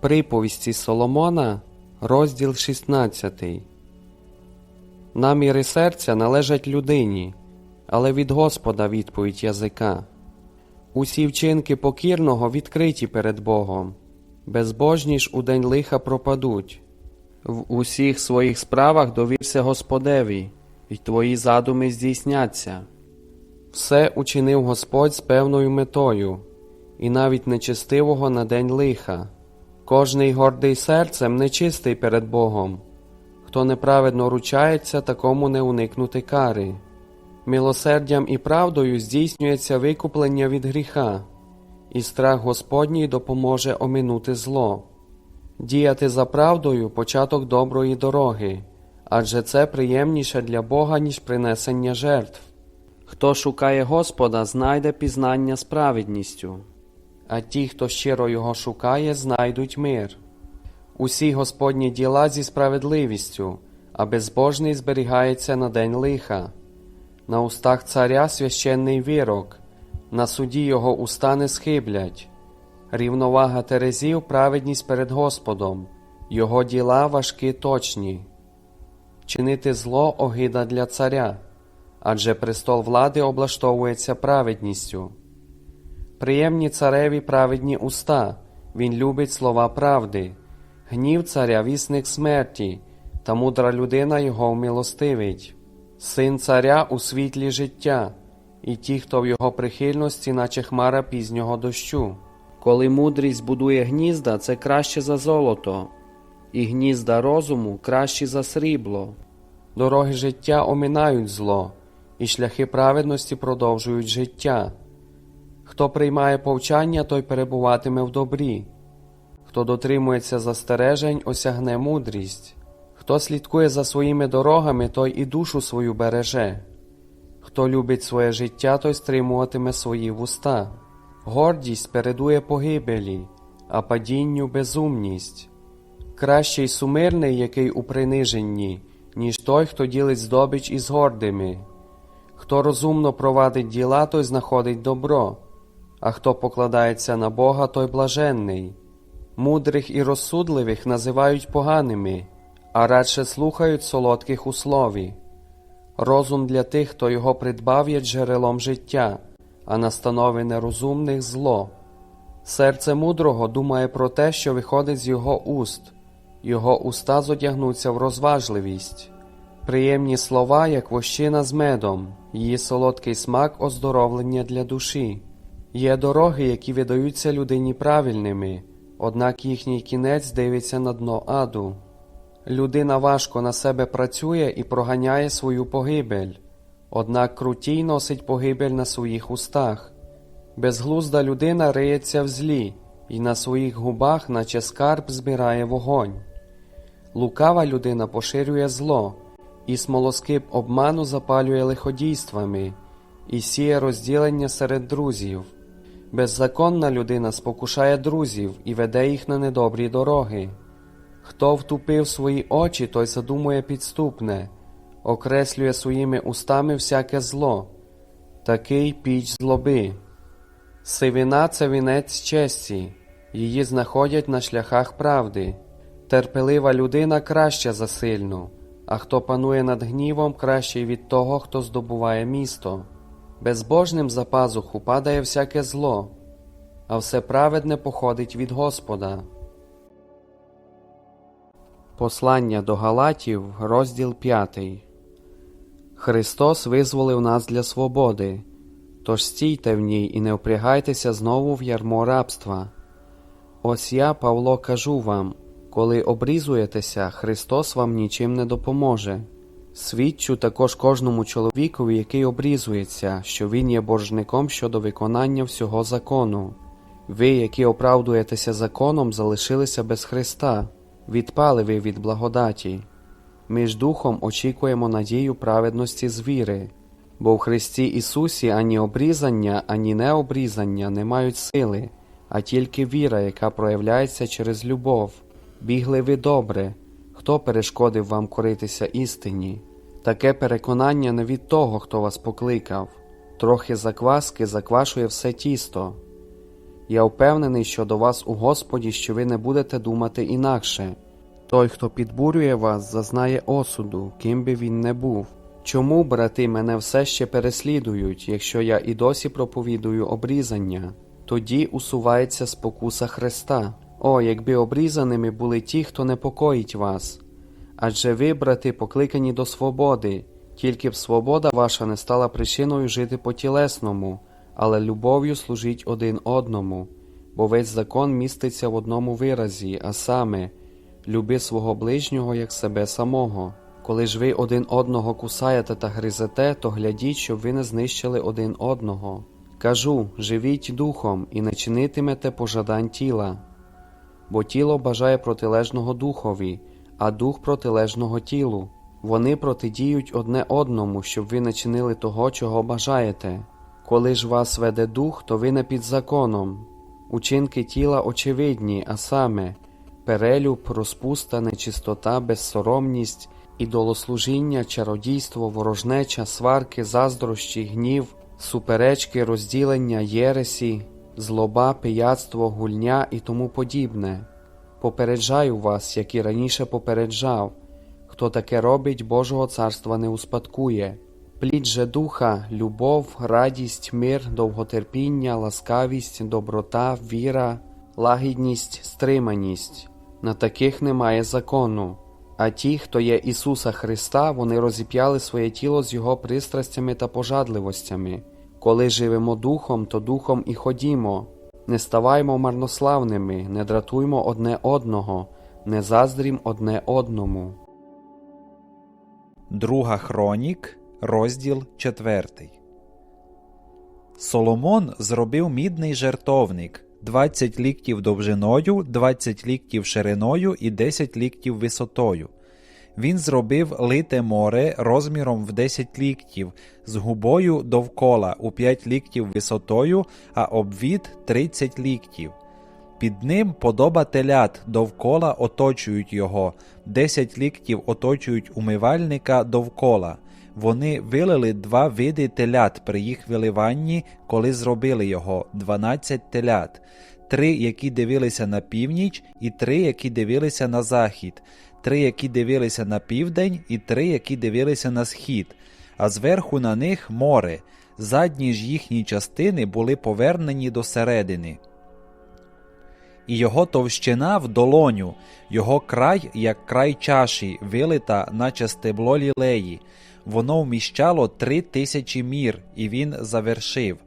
Приповісті Соломона, розділ 16. Наміри серця належать людині, але від Господа відповідь язика. Усі вчинки покірного відкриті перед Богом, безбожні ж у день лиха пропадуть. В усіх своїх справах довірся Господеві, і твої задуми здійсняться. Все учинив Господь з певною метою, і навіть нечестивого на день лиха. Кожний гордий серцем нечистий перед Богом. Хто неправедно ручається, такому не уникнути кари. Милосердям і правдою здійснюється викуплення від гріха, і страх Господній допоможе оминути зло. Діяти за правдою початок доброї дороги, адже це приємніше для Бога, ніж принесення жертв. Хто шукає Господа, знайде пізнання з а ті, хто щиро його шукає, знайдуть мир. Усі Господні діла зі справедливістю, а безбожний зберігається на день лиха. На устах царя священний вірок, на суді його уста не схиблять. Рівновага терезів праведність перед Господом, його діла важкі точні. Чинити зло огида для царя, адже престол влади облаштовується праведністю. Приємні цареві праведні уста, він любить слова правди, гнів царя вісник смерті, та мудра людина його вмилостивить. Син царя у світлі життя, і ті, хто в його прихильності, наче хмара пізнього дощу. Коли мудрість будує гнізда, це краще за золото, і гнізда розуму кращі за срібло. Дороги життя оминають зло, і шляхи праведності продовжують життя. Хто приймає повчання, той перебуватиме в добрі, хто дотримується застережень, осягне мудрість. Хто слідкує за своїми дорогами, той і душу свою береже. Хто любить своє життя, той стримуватиме свої вуста. Гордість передує погибелі, а падінню безумність. Кращий сумирний, який у приниженні, ніж той, хто ділить здобич із гордими. Хто розумно провадить діла, той знаходить добро, а хто покладається на Бога, той блаженний. Мудрих і розсудливих називають поганими а радше слухають солодких у слові. Розум для тих, хто його придбав, є джерелом життя, а настанови нерозумних зло. Серце мудрого думає про те, що виходить з його уст, його уста зодягнуться в розважливість. Приємні слова, як вощина з медом, її солодкий смак оздоровлення для душі. Є дороги, які видаються людині правильними, однак їхній кінець дивиться на дно аду. Людина важко на себе працює і проганяє свою погибель, однак крутій носить погибель на своїх устах. Безглузда людина риється в злі, і на своїх губах, наче скарб, збирає вогонь. Лукава людина поширює зло, і смолоскип обману запалює лиходійствами, і сіє розділення серед друзів. Беззаконна людина спокушає друзів і веде їх на недобрі дороги. Хто втупив свої очі, той задумує підступне, окреслює своїми устами всяке зло, такий піч злоби. Сивина це вінець честі, її знаходять на шляхах правди. Терпелива людина краща за сильну, а хто панує над гнівом, кращий від того, хто здобуває місто. Безбожним за пазуху падає всяке зло, а все праведне походить від Господа. Послання до Галатів, розділ 5 Христос визволив нас для свободи, тож стійте в ній і не впрягайтеся знову в ярмо рабства. Ось я, Павло, кажу вам коли обрізуєтеся, Христос вам нічим не допоможе. Свідчу також кожному чоловікові, який обрізується, що він є боржником щодо виконання всього закону. Ви, які оправдуєтеся законом, залишилися без Христа відпали ви від благодаті. Ми ж духом очікуємо надію праведності з віри, бо в Христі Ісусі ані обрізання, ані необрізання не мають сили, а тільки віра, яка проявляється через любов. Бігли ви добре, хто перешкодив вам коритися істині. Таке переконання не від того, хто вас покликав, трохи закваски заквашує все тісто. Я впевнений щодо вас у Господі, що ви не будете думати інакше. Той, хто підбурює вас, зазнає осуду, ким би він не був. Чому, брати, мене все ще переслідують, якщо я і досі проповідую обрізання? Тоді усувається спокуса Христа. О, якби обрізаними були ті, хто непокоїть вас. Адже ви, брати, покликані до свободи, тільки б свобода ваша не стала причиною жити по тілесному, але любов'ю служіть один одному, бо весь закон міститься в одному виразі, а саме люби свого ближнього як себе самого. Коли ж ви один одного кусаєте та гризете, то глядіть, щоб ви не знищили один одного. Кажу, живіть духом і не чинитимете пожадань тіла, бо тіло бажає протилежного духові, а дух протилежного тілу. Вони протидіють одне одному, щоб ви не чинили того, чого бажаєте. Коли ж вас веде дух, то ви не під законом. Учинки тіла очевидні, а саме перелюб, розпуста, нечистота, безсоромність, ідолослужіння, чародійство, ворожнеча, сварки, заздрощі, гнів, суперечки, розділення, єресі, злоба, пияцтво, гульня і тому подібне. Попереджаю вас, як і раніше попереджав, хто таке робить, Божого царства не успадкує. Плід же духа, любов, радість, мир, довготерпіння, ласкавість, доброта, віра, лагідність, стриманість. На таких немає закону. А ті, хто є Ісуса Христа, вони розіп'яли своє тіло з Його пристрастями та пожадливостями. Коли живемо духом, то духом і ходімо. Не ставаймо марнославними, не дратуймо одне одного, не заздрім одне одному. Друга Хронік, розділ 4. Соломон зробив мідний жертовник 20 ліктів довжиною, 20 ліктів шириною і 10 ліктів висотою. Він зробив лите море розміром в 10 ліктів, з губою довкола у 5 ліктів висотою, а обвід 30 ліктів. Під ним подоба телят довкола оточують його, 10 ліктів оточують умивальника довкола. Вони вилили два види телят при їх виливанні, коли зробили його 12 телят, три, які дивилися на північ, і три, які дивилися на захід, три, які дивилися на південь, і три, які дивилися на схід, а зверху на них море. Задні ж їхні частини були повернені до середини і його товщина в долоню, його край, як край чаші, вилита, наче стебло лілеї. Воно вміщало три тисячі мір, і він завершив.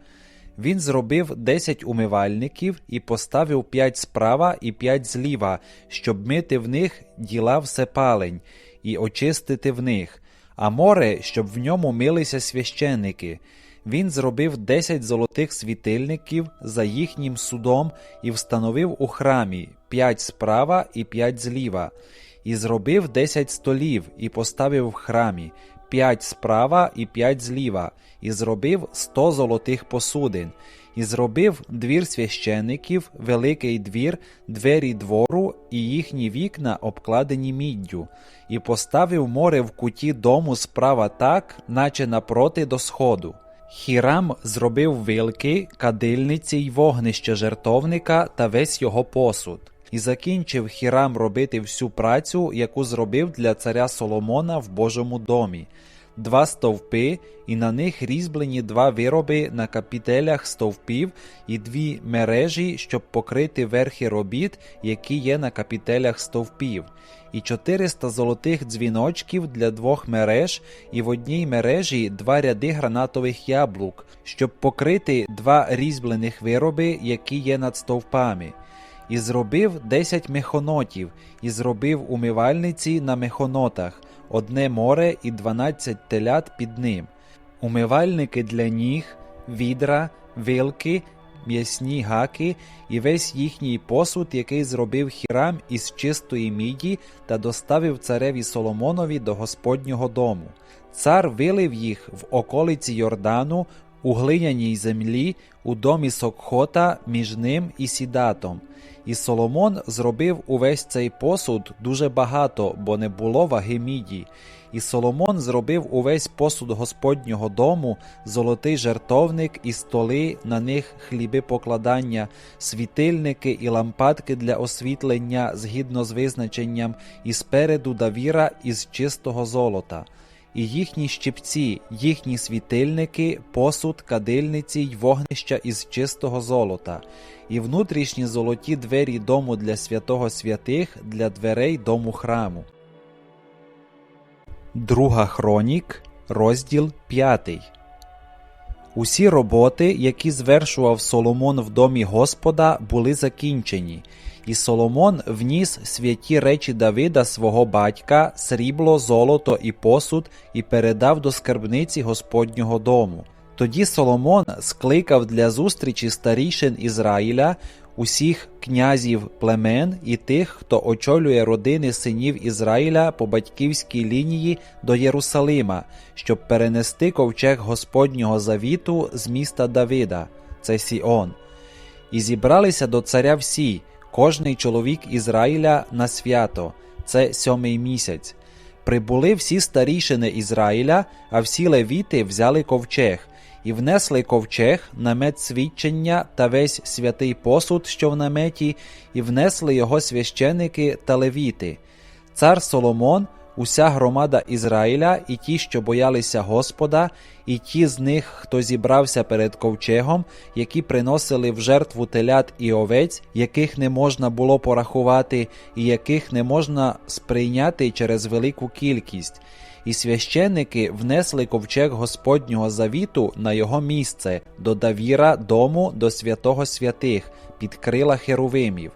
Він зробив десять умивальників і поставив п'ять справа і п'ять зліва, щоб мити в них діла всепалень, і очистити в них, а море, щоб в ньому милися священники. Він зробив десять золотих світильників за їхнім судом і встановив у храмі п'ять справа і п'ять зліва, і зробив десять столів і поставив в храмі п'ять справа і п'ять зліва, і зробив сто золотих посудин, і зробив двір священиків, великий двір, двері двору і їхні вікна обкладені міддю, і поставив море в куті дому справа так, наче напроти до сходу. Хірам зробив вилки, кадильниці й вогнище жертовника та весь його посуд, і закінчив Хірам робити всю працю, яку зробив для царя Соломона в Божому домі, два стовпи, і на них різьблені два вироби на капітелях стовпів і дві мережі, щоб покрити верхи робіт, які є на капітелях стовпів, і 400 золотих дзвіночків для двох мереж, і в одній мережі два ряди гранатових яблук, щоб покрити два різьблених вироби, які є над стовпами. І зробив десять мехонотів, і зробив умивальниці на мехонотах, одне море і дванадцять телят під ним, умивальники для ніг, відра, вилки, м'ясні гаки і весь їхній посуд, який зробив хірам із чистої міді та доставив цареві Соломонові до Господнього дому. Цар вилив їх в околиці Йордану у глиняній землі у домі Сокхота між ним і Сідатом. І Соломон зробив увесь цей посуд дуже багато, бо не було ваги міді. І Соломон зробив увесь посуд Господнього дому, золотий жертовник і столи, на них хліби покладання, світильники і лампадки для освітлення згідно з визначенням, і спереду давіра із чистого золота. І їхні щипці, їхні світильники, посуд, кадильниці й вогнища із чистого золота, і внутрішні золоті двері дому для святого святих для дверей дому храму. Друга хронік, розділ 5. Усі роботи, які звершував Соломон в домі Господа, були закінчені, і Соломон вніс святі речі Давида свого батька, срібло, золото і посуд, і передав до скарбниці Господнього дому. Тоді Соломон скликав для зустрічі старішин Ізраїля, усіх князів племен і тих, хто очолює родини синів Ізраїля по батьківській лінії до Єрусалима, щоб перенести ковчег Господнього завіту з міста Давида, це Сіон. І зібралися до царя всі, кожний чоловік Ізраїля на свято, це сьомий місяць. Прибули всі старішини Ізраїля, а всі левіти взяли ковчег, і внесли ковчег, намет свідчення та весь святий посуд, що в наметі, і внесли його священики та левіти. Цар Соломон, уся громада Ізраїля, і ті, що боялися Господа, і ті з них, хто зібрався перед ковчегом, які приносили в жертву телят і овець, яких не можна було порахувати, і яких не можна сприйняти через велику кількість. І священники внесли ковчег Господнього завіту на його місце до давіра дому до святого святих під крила херувимів.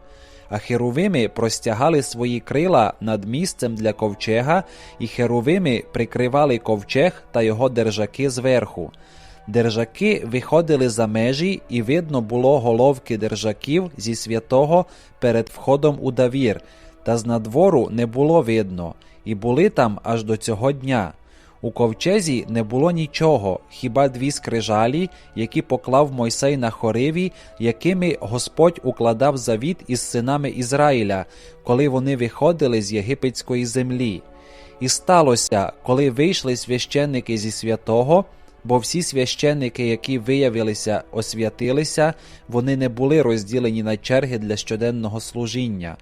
А херувими простягали свої крила над місцем для ковчега, і херувими прикривали ковчег та його держаки зверху. Держаки виходили за межі, і видно було головки держаків зі святого перед входом у давір, та з надвору не було видно, і були там аж до цього дня. У ковчезі не було нічого, хіба дві скрижалі, які поклав Мойсей на хориві, якими Господь укладав завіт із синами Ізраїля, коли вони виходили з єгипетської землі. І сталося, коли вийшли священники зі святого, бо всі священники, які виявилися, освятилися, вони не були розділені на черги для щоденного служіння.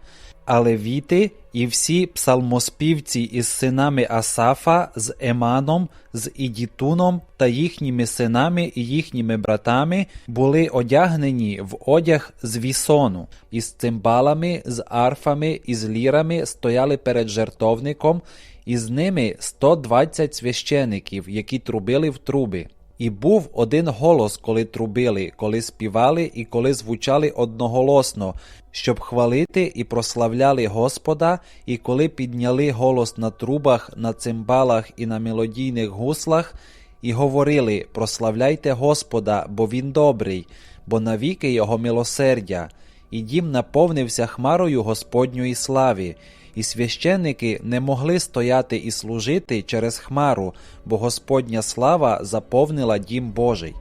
Але віти і всі псалмоспівці із синами Асафа, з Еманом, з Ідітуном та їхніми синами і їхніми братами були одягнені в одяг з вісону, із цимбалами, з арфами і з лірами стояли перед жертовником, і з ними 120 священиків, які трубили в труби. І був один голос, коли трубили, коли співали і коли звучали одноголосно, щоб хвалити і прославляли Господа, і коли підняли голос на трубах, на цимбалах і на мелодійних гуслах, і говорили: Прославляйте Господа, бо Він добрий, бо навіки Його милосердя. І дім наповнився хмарою Господньої слави. І священники не могли стояти і служити через хмару, бо Господня слава заповнила дім Божий.